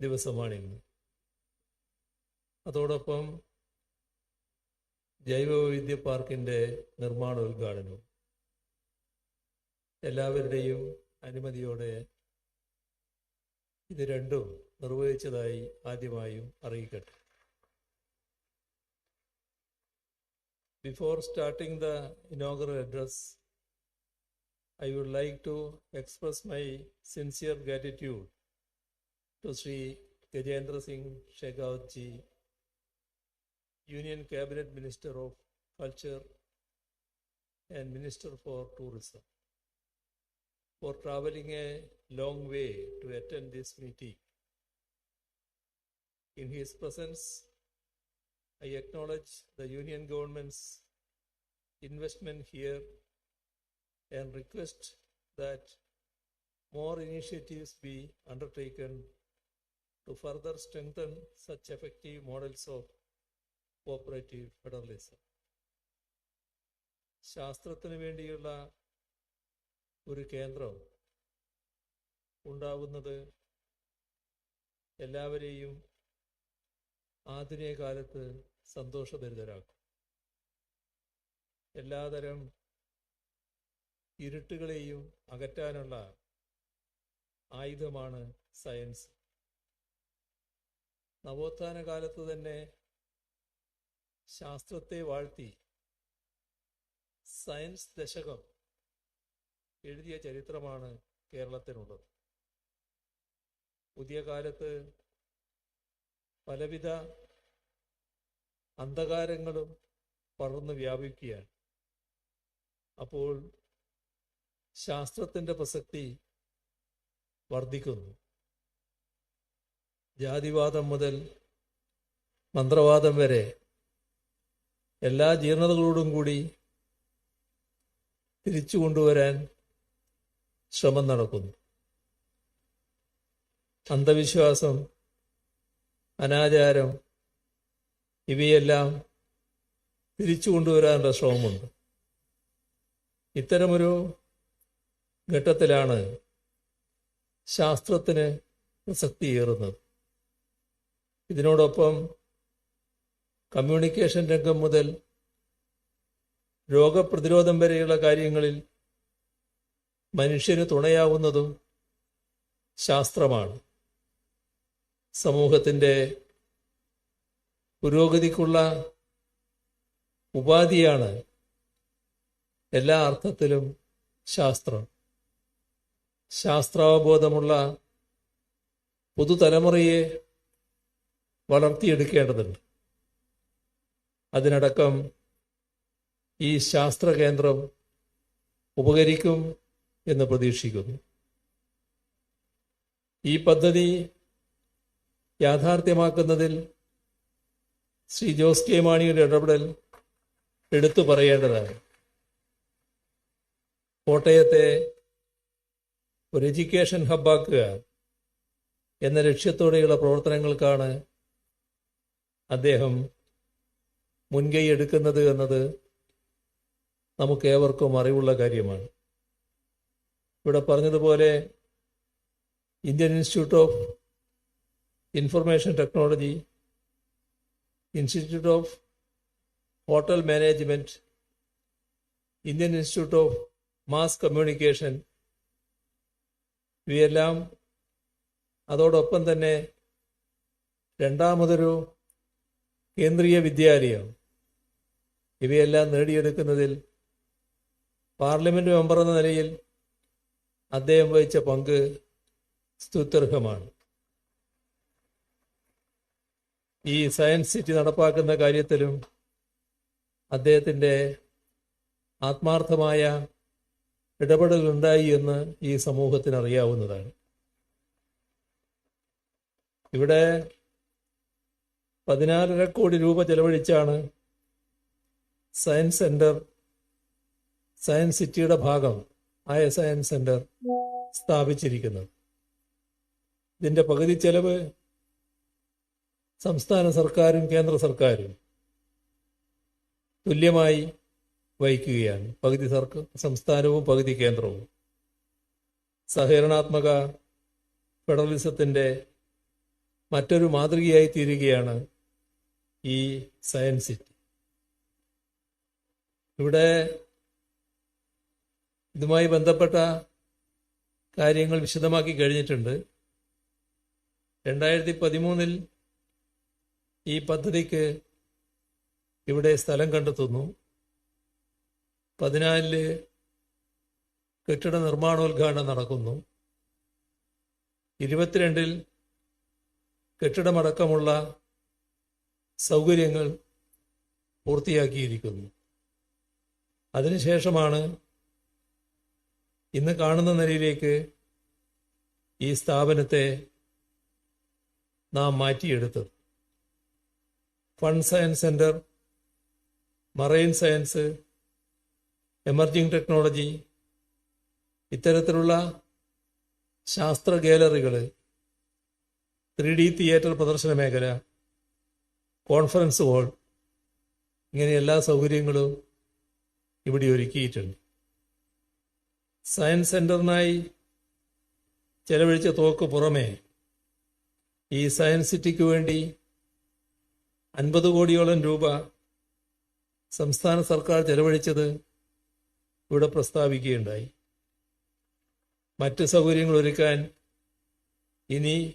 ദിവസമാണിന്ന്. അതോടൊപ്പം ജൈവവൈവിധ്യ പാർക്കിന്റെ നിർമ്മാണ ഉദ്ഘാടനവും എല്ലാവരുടെയും അനുമതിയോടെ ഇത് രണ്ടും നിർവഹിച്ചതായി ആദ്യമായും അറിയിക്കട്ടെ. Before starting the inaugural address I would like to express my sincere gratitude to Sri Gajendra Singh Shekhawat ji, Union Cabinet Minister of Culture and Minister for Tourism, for traveling a long way to attend this meeting. In his presence, I acknowledge the Union government's investment here and request that more initiatives be undertaken to further strengthen such effective models of cooperative federalism. ശാസ്ത്രത്തിന് വേണ്ടിയുള്ള ഒരു കേന്ദ്രം ഉണ്ടാവുന്നത് എല്ലാവരെയും ആധുനിക കാലത്ത് സന്തോഷഭരിതരാക്കും എല്ലാതരം ഇരുട്ടുകളെയും അകറ്റാനുള്ള ആയുധമാണ് സയൻസ് നവോത്ഥാന കാലത്ത് തന്നെ ശാസ്ത്രത്തെ വാഴ്ത്തി സയൻസ് ദശകം എഴുതിയ ചരിത്രമാണ് കേരളത്തിനുള്ളത്. പുതിയ കാലത്ത് പലവിധ അന്ധകാരങ്ങളും പടർന്നു വ്യാപിക്കുകയാണ്. അപ്പോൾ ശാസ്ത്രത്തിന്റെ പ്രസക്തി വർദ്ധിക്കുന്നു. ജാതിവാദം മുതൽ മന്ത്രവാദം വരെ എല്ലാ ജീർണതകളോടും കൂടി തിരിച്ചു കൊണ്ടുവരാൻ ശ്രമം നടക്കുന്നു. അന്ധവിശ്വാസം അനാചാരം ഇവയെല്ലാം തിരിച്ചു കൊണ്ടുവരാനുള്ള ശ്രമമുണ്ട്. ഇത്തരമൊരു ഘട്ടത്തിലാണ് ശാസ്ത്രത്തിന് പ്രസക്തിയേറുന്നത്. ഇതിനോടൊപ്പം കമ്മ്യൂണിക്കേഷൻ രംഗം മുതൽ രോഗപ്രതിരോധം വരെയുള്ള കാര്യങ്ങളിൽ മനുഷ്യന് തുണയാവുന്നതും ശാസ്ത്രമാണ്. സമൂഹത്തിന്റെ പുരോഗതിക്കുള്ള ഉപാധിയാണ് എല്ലാ അർത്ഥത്തിലും ശാസ്ത്രം. ശാസ്ത്രാവബോധമുള്ള പുതുതലമുറയെ വളർത്തിയെടുക്കേണ്ടതുണ്ട്. അതിനടക്കം ഈ ശാസ്ത്ര കേന്ദ്രം ഉപകരിക്കും എന്ന് പ്രതീക്ഷിക്കുന്നു. ഈ പദ്ധതി യാഥാർത്ഥ്യമാക്കുന്നതിൽ ശ്രീ ജോസ് കെ മാണിയുടെ ഇടപെടൽ എടുത്തു പറയേണ്ടതാണ്. കോട്ടയത്തെ ഒരു എഡ്യൂക്കേഷൻ ഹബ്ബാക്കുക എന്ന ലക്ഷ്യത്തോടെയുള്ള പ്രവർത്തനങ്ങൾക്കാണ് അദ്ദേഹം മുൻകൈ എടുക്കുന്നത് എന്നത് നമുക്കേവർക്കും അറിവുള്ള കാര്യമാണ്. ഇവിടെ പറഞ്ഞതുപോലെ Indian institute of information technology institute of hotel management Indian institute of mass communication ഇവയെല്ലാം അതോടൊപ്പം തന്നെ രണ്ടാമതൊരു കേന്ദ്രീയ വിദ്യാലയം? ഇവയെല്ലാം നേടിയെടുക്കുന്നതിൽ പാർലമെന്റ് മെമ്പർ എന്ന നിലയിൽ അദ്ദേഹം വഹിച്ച പങ്ക് സ്തുത്യർഹമാണ്. ഈ സയൻസ് സിറ്റി നടപ്പാക്കുന്ന കാര്യത്തിലും അദ്ദേഹത്തിന്റെ ആത്മാർത്ഥമായ ഇടപെടലുണ്ടായി എന്ന് ഈ സമൂഹത്തിന് അറിയാവുന്നതാണ്. ഇവിടെ പതിനാലര കോടി രൂപ ചെലവഴിച്ചാണ് സയൻസ് സെന്റർ സയൻസ് സിറ്റിയുടെ ഭാഗം ആയ സയൻസ് സെന്റർ സ്ഥാപിച്ചിരിക്കുന്നത്. ഇതിന്റെ പകുതി ചെലവ് സംസ്ഥാന സർക്കാരും കേന്ദ്ര സർക്കാരും തുല്യമായി വഹിക്കുകയാണ്. പകുതി സർക്കാർ സംസ്ഥാനവും പകുതി കേന്ദ്രവും. സഹകരണാത്മക ഫെഡറലിസത്തിന്റെ മറ്റൊരു മാതൃകയായി തീരുകയാണ് ഈ സയൻസ് സിറ്റി. ഇവിടെ ഇതുമായി ബന്ധപ്പെട്ട കാര്യങ്ങൾ വിശദമാക്കി കഴിഞ്ഞിട്ടുണ്ട്. രണ്ടായിരത്തി പതിമൂന്നിൽ ഈ പദ്ധതിക്ക് ഇവിടെ സ്ഥലം കണ്ടെത്തുന്നു. പതിനാലിൽ കെട്ടിട നിർമ്മാണോദ്ഘാടനം നടക്കുന്നു. ഇരുപത്തിരണ്ടിൽ കെട്ടിടമടക്കമുള്ള സൗകര്യങ്ങൾ പൂർത്തിയാക്കിയിരിക്കുന്നു. അതിനുശേഷമാണ് ഇന്ന് കാണുന്ന നിലയിലേക്ക് ഈ സ്ഥാപനത്തെ നാം മാറ്റിയെടുത്തത്. Fun science centre marine science emerging technology ഇത്തരത്തിലുള്ള ശാസ്ത്ര ഗാലറികൾ ത്രീ ഡി തിയേറ്റർ പ്രദർശന മേഖല കോൺഫറൻസ് ഹാൾ. ഇങ്ങനെ എല്ലാ സൗകര്യങ്ങളും ഇവിടെ ഒരുക്കിയിട്ടുണ്ട്. സയൻസ് സെന്ററിനായി ചെലവഴിച്ച തോക്ക് പുറമെ ഈ സയൻസ് സിറ്റിക്ക് വേണ്ടി അൻപത് കോടിയോളം രൂപ സംസ്ഥാന സർക്കാർ ചെലവഴിച്ചത് ഇവിടെ പ്രസ്താവിക്കുകയുണ്ടായി. മറ്റ് സൗകര്യങ്ങൾ ഒരുക്കാൻ ഇനി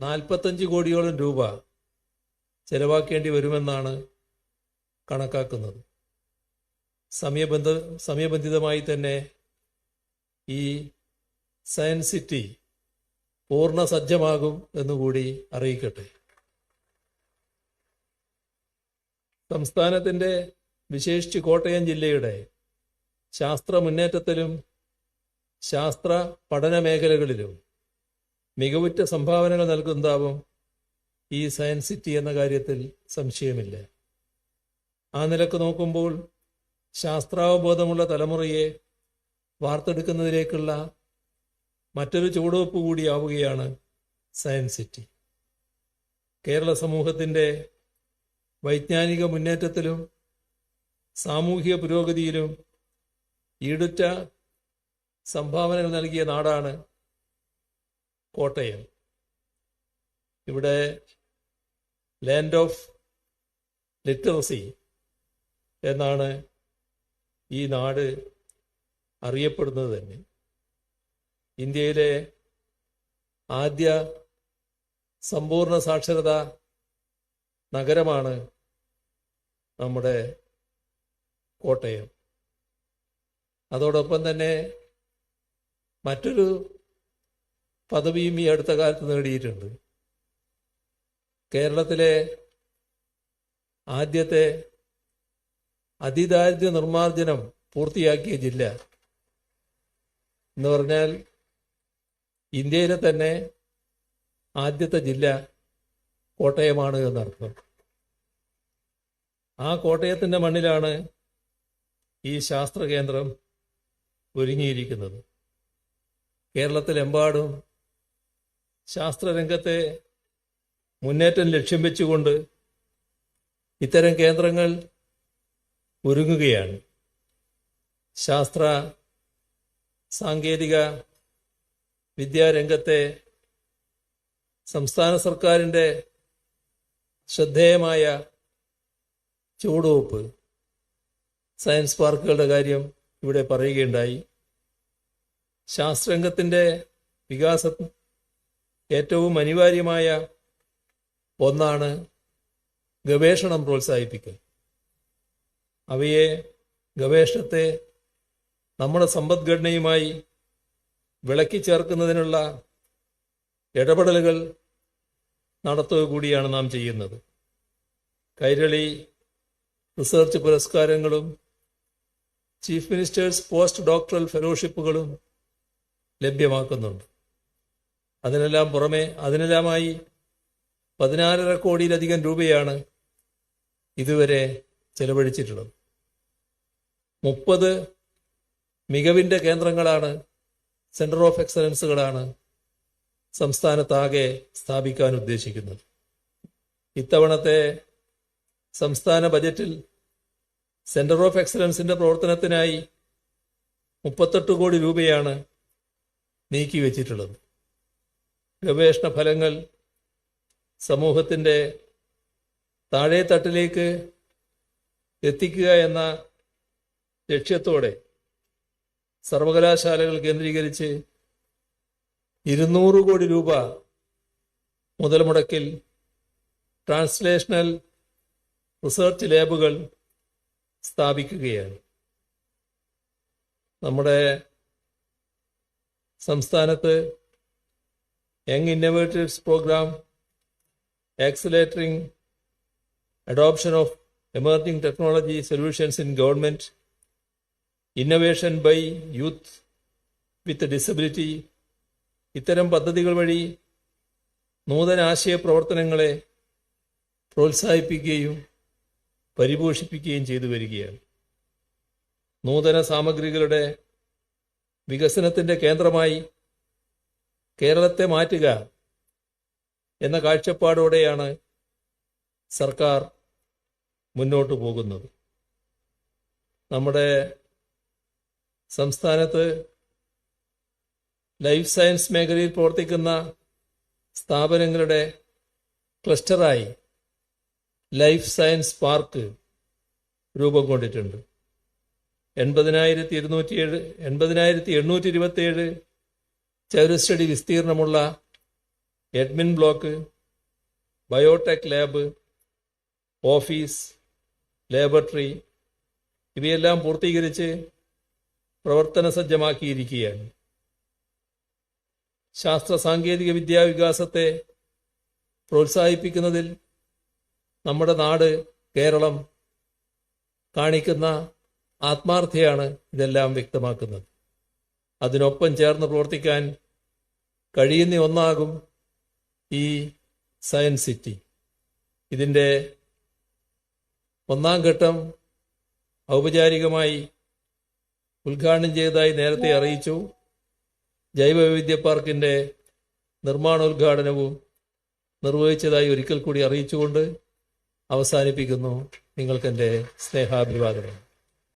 നാൽപ്പത്തഞ്ച് കോടിയോളം രൂപ ചെലവാക്കേണ്ടി വരുമെന്നാണ് കണക്കാക്കുന്നത്. സമയബന്ധ സമയബന്ധിതമായി തന്നെ ഈ സയൻസ് സിറ്റി പൂർണ സജ്ജമാകും എന്നുകൂടി അറിയിക്കട്ടെ. സംസ്ഥാനത്തിന്റെ വിശേഷിച്ച് കോട്ടയം ജില്ലയുടെ ശാസ്ത്ര മുന്നേറ്റത്തിലും ശാസ്ത്ര പഠന മേഖലകളിലും മികവുറ്റ സംഭാവനകൾ നൽകുന്നതാവും ഈ സയൻസ് സിറ്റി എന്ന കാര്യത്തിൽ സംശയമില്ല. ആ നിലയ്ക്ക് നോക്കുമ്പോൾ ശാസ്ത്രാവബോധമുള്ള തലമുറയെ വാർത്തെടുക്കുന്നതിലേക്കുള്ള മറ്റൊരു ചുവടുവെപ്പ് കൂടിയാവുകയാണ് സയൻസ് സിറ്റി. കേരള സമൂഹത്തിന്റെ വൈജ്ഞാനിക മുന്നേറ്റത്തിലും സാമൂഹിക പുരോഗതിയിലും ഈടുറ്റ സംഭാവനകൾ നൽകിയ നാടാണ് കോട്ടയം. ഇവിടെ ലാൻഡ് ഓഫ് ലിറ്ററസി എന്നാണ് ഈ നാട് അറിയപ്പെടുന്നത് തന്നെ. ഇന്ത്യയിലെ ആദ്യ സമ്പൂർണ സാക്ഷരത നഗരമാണ് നമ്മുടെ കോട്ടയം. അതോടൊപ്പം തന്നെ മറ്റൊരു പദവിയും ഈ അടുത്ത കാലത്ത് നേടിയിട്ടുണ്ട്. കേരളത്തിലെ ആദ്യത്തെ അതിദാരിദ്ര്യ നിർമ്മാർജനം പൂർത്തിയാക്കിയ ജില്ല എന്ന് പറഞ്ഞാൽ ഇന്ത്യയിലെ തന്നെ ആദ്യത്തെ ജില്ല കോട്ടയമാണ് എന്നർത്ഥം. ആ കോട്ടയത്തിന്റെ മണ്ണിലാണ് ഈ ശാസ്ത്ര കേന്ദ്രം ഒരുങ്ങിയിരിക്കുന്നത്. കേരളത്തിലെമ്പാടും ശാസ്ത്രരംഗത്തെ മുന്നേറ്റം ലക്ഷ്യം വെച്ചുകൊണ്ട് ഇത്തരം കേന്ദ്രങ്ങൾ ഒരുങ്ങുകയാണ്. ശാസ്ത്ര സാങ്കേതിക വിദ്യാരംഗത്തെ സംസ്ഥാന സർക്കാരിന്റെ ശ്രദ്ധേയമായ ചുവടുവെപ്പ് സയൻസ് പാർക്കുകളുടെ കാര്യം ഇവിടെ പറയുകയുണ്ടായി. ശാസ്ത്രരംഗത്തിന്റെ വികാസം ഏറ്റവും അനിവാര്യമായ ഒന്നാണ് ഗവേഷണം പ്രോത്സാഹിപ്പിക്കൽ. അവയെ ഗവേഷണത്തെ നമ്മുടെ സമ്പദ്ഘടനയുമായി വിളക്കി ചേർക്കുന്നതിനുള്ള ഇടപെടലുകൾ നടത്തുക കൂടിയാണ് നാം ചെയ്യുന്നത്. കൈരളി റിസർച്ച് പുരസ്കാരങ്ങളും ചീഫ് മിനിസ്റ്റേഴ്സ് പോസ്റ്റ് ഡോക്ടറൽ ഫെലോഷിപ്പുകളും ലഭ്യമാക്കുന്നുണ്ട്. അതിനെല്ലാം പുറമെ അതിനെല്ലാമായി പതിനാലര കോടിയിലധികം രൂപയാണ് ഇതുവരെ ചെലവഴിച്ചിട്ടുള്ളത്. മുപ്പത് മികവിന്റെ കേന്ദ്രങ്ങളാണ് സെന്റർ ഓഫ് എക്സലൻസുകളാണ് സംസ്ഥാനത്താകെ സ്ഥാപിക്കാൻ ഉദ്ദേശിക്കുന്നത്. ഇത്തവണത്തെ സംസ്ഥാന ബജറ്റിൽ സെന്റർ ഓഫ് എക്സലൻസിന്റെ പ്രവർത്തനത്തിനായി മുപ്പത്തെട്ട് കോടി രൂപയാണ് നീക്കി നീക്കിവെച്ചിട്ടുള്ളത്. ഗവേഷണ ഫലങ്ങൾ സമൂഹത്തിന്റെ താഴേത്തട്ടിലേക്ക് എത്തിക്കുക എന്ന ലക്ഷ്യത്തോടെ സർവകലാശാലകൾ കേന്ദ്രീകരിച്ച് ഇരുന്നൂറ് കോടി രൂപ മുതൽ മുടക്കിൽ ട്രാൻസ്ലേഷണൽ റിസർച്ച് ലാബുകൾ സ്ഥാപിക്കുകയാണ്. നമ്മുടെ സംസ്ഥാനത്ത് young innovatives programme accelerating adoption of emerging technology solutions in government, innovation by youth with a disability ഇത്തരം പദ്ധതികൾ വഴി നൂതന ആശയ പ്രവർത്തനങ്ങളെ പ്രോത്സാഹിപ്പിക്കുകയും പരിപോഷിപ്പിക്കുകയും ചെയ്തു വരികയാണ്. നൂതന സാമഗ്രികളുടെ വികസനത്തിന്റെ കേന്ദ്രമായി കേരളത്തെ മാറ്റുക എന്ന കാഴ്ചപ്പാടോടെയാണ് സർക്കാർ മുന്നോട്ട് പോകുന്നത്. നമ്മുടെ സംസ്ഥാനത്ത് ലൈഫ് സയൻസ് മേഖലയിൽ പ്രവർത്തിക്കുന്ന സ്ഥാപനങ്ങളുടെ ക്ലസ്റ്ററായി ലൈഫ് സയൻസ് പാർക്ക് രൂപം കൊണ്ടിട്ടുണ്ട്. എൺപതിനായിരത്തി ഇരുന്നൂറ്റി ഏഴ് എൺപതിനായിരത്തി എണ്ണൂറ്റി ഇരുപത്തിയേഴ് ചതുരശ്രടി വിസ്തീർണമുള്ള admin block biotech lab office laboratory ഇവയെല്ലാം പൂർത്തീകരിച്ച് പ്രവർത്തന സജ്ജമാക്കിയിരിക്കുകയാണ്. ശാസ്ത്ര സാങ്കേതിക വിദ്യാ വികാസത്തെ പ്രോത്സാഹിപ്പിക്കുന്നതിൽ നമ്മുടെ നാട് കേരളം കാണിക്കുന്ന ആത്മാർത്ഥയാണ് ഇതെല്ലാം വ്യക്തമാക്കുന്നത്. അതിനൊപ്പം ചേർന്ന് പ്രവർത്തിക്കാൻ കഴിയുന്ന ഒന്നാകും ഈ സയൻസ് സിറ്റി ഇതിന്റെ ഒന്നാം ഘട്ടം ഔപചാരികമായി ഉദ്ഘാടനം ചെയ്തതായി നേരത്തെ അറിയിച്ചു. ജൈവവൈവിധ്യ പാർക്കിന്റെ നിർമ്മാണോദ്ഘാടനവും നിർവഹിച്ചതായി ഒരിക്കൽ കൂടി അറിയിച്ചുകൊണ്ട് അവസാനിപ്പിക്കുന്നു. നിങ്ങൾക്കെന്റെ സ്നേഹാഭിവാദനം